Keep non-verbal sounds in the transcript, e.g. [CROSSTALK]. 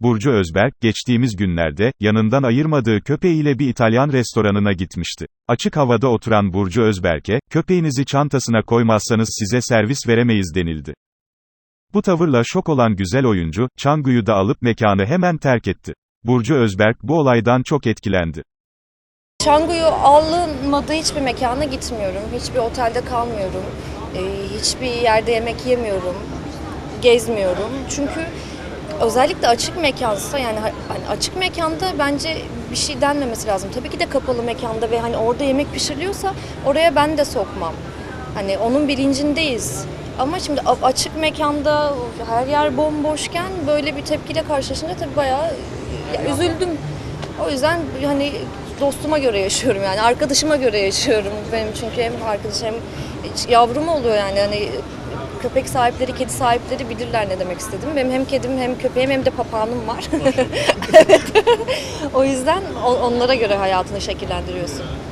Burcu Özberk, geçtiğimiz günlerde, yanından ayırmadığı köpeğiyle bir İtalyan restoranına gitmişti. Açık havada oturan Burcu Özberk'e, köpeğinizi çantasına koymazsanız size servis veremeyiz denildi. Bu tavırla şok olan güzel oyuncu, Çangu'yu da alıp mekanı hemen terk etti. Burcu Özberk bu olaydan çok etkilendi. Çangu'yu alınmadığı hiçbir mekana gitmiyorum. Hiçbir otelde kalmıyorum. Ee, hiçbir yerde yemek yemiyorum. Gezmiyorum. Çünkü özellikle açık mekansa yani ha- hani açık mekanda bence bir şey denmemesi lazım. Tabii ki de kapalı mekanda ve hani orada yemek pişiriliyorsa oraya ben de sokmam. Hani onun bilincindeyiz. Ama şimdi açık mekanda her yer bomboşken böyle bir tepkiyle karşılaşınca tabii bayağı ya, üzüldüm. O yüzden hani dostuma göre yaşıyorum yani arkadaşıma göre yaşıyorum. Benim çünkü hem arkadaşım hem yavrum oluyor yani hani köpek sahipleri, kedi sahipleri bilirler ne demek istedim. Benim hem kedim hem köpeğim hem de papağanım var. [LAUGHS] evet. [LAUGHS] o yüzden onlara göre hayatını şekillendiriyorsun.